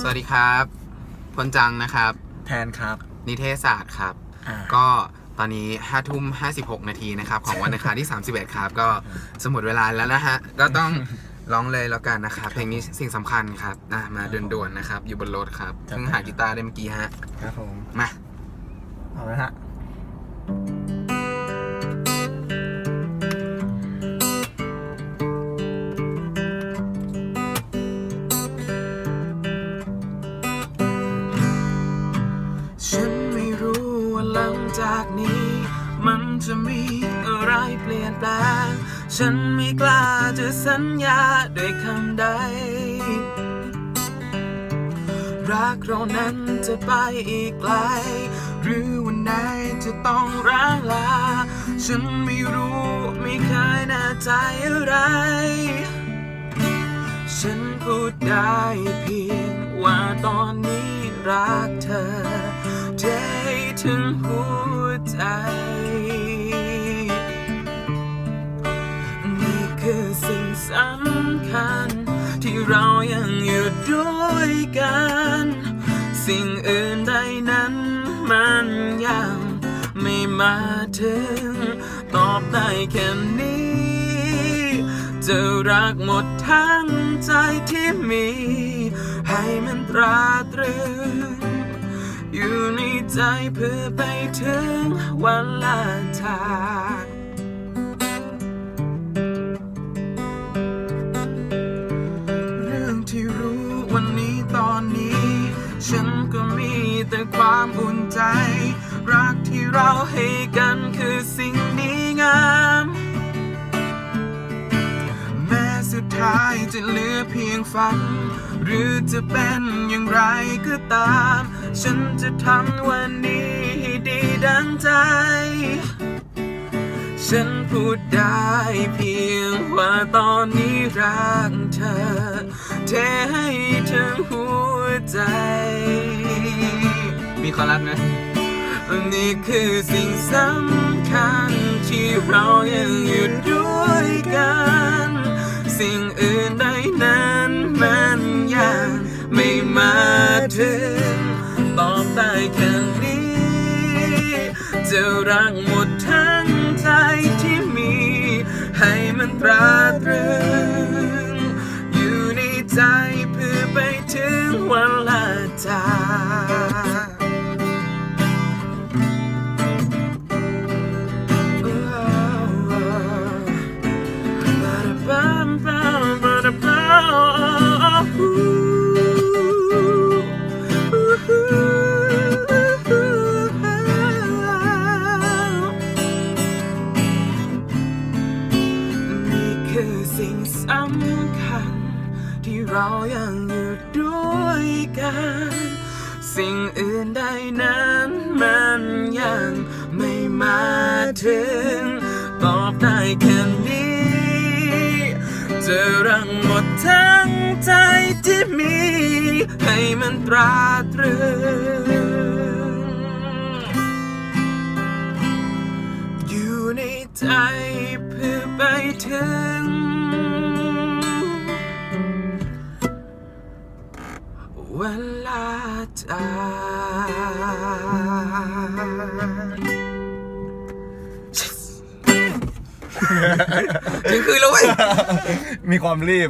สวัสดีครับพลจังนะครับ แทนครับ นิเทศศาสตร์ครับ อ่า ก็ตอนนี้5ทุ่ม56นาทีนะครับของวันอังคารที่ 31 ครับ ก็สมุดเวลาแล้วนะฮะ ก็ต้องร้องเลยแล้วกันนะครับเพลงนี้สิ่งสำคัญครับอะมาด่วนๆนะครับ อยู่บนรถครับเพิ่งหากีตาร์ได้เมื่อกี้ฮะ ครับผม มา เอาละฮะ มันจะมีอะไรเปลี่ยนแปลง ฉันไม่กล้าจะสัญญาด้วยคำใด รักเรานั้นจะไปอีกไกล หรือวันไหนจะต้องร้างลา ฉันไม่รู้ไม่เคยแน่ใจอะไร ฉันพูดได้เพียงว่าตอนนี้รักเธอเทถึง เรายังอยู่ด้วยกัน สิ่งอื่นใดนั้นมันยังไม่มาถึง ตอบได้แค่นี้ จะรักหมดทั้งใจที่มี ให้มันตราตรึง อยู่ในใจเพื่อไปถึงวันลาจากเรื่อง ที่รู้วันนี้ตอนนี้ ฉันก็มีแต่ความอุ่นใจ รักที่เราให้กันคือสิ่งดีงาม แม้สุดท้ายจะเหลือเพียงฝัน หรือจะเป็นอย่างไรก็ตาม ฉันจะทำวันนี้ให้ดีดังใจ ฉันพูดได้เพียงว่าตอนนี้รักเธอ หัวใจ มีคอรัสไหมนี่คือสิ่งสำคัญที่เรายังอยู่ด้วยกัน สิ่งอื่นใดนั้นมันยังไม่มาถึงตอบได้แค่นี้ จะรักหมดทั้งใจที่มี ให้มันตราตรึงอยู่ในใจเพื่อ ถึงวันลาจากนี่คือสิ่งสำคัญ เรายังอยู่ด้วยกัน สิ่งอื่นใดนั้นมันยังไม่มาถึง ตอบได้แค่นี้จะรังหมดทั้งใจที่มี ให้มันตราตรึงอยู่ในใจเพื่อไปถึง วันลาจากถึงคืนแล้วเว้ย มีความรีบ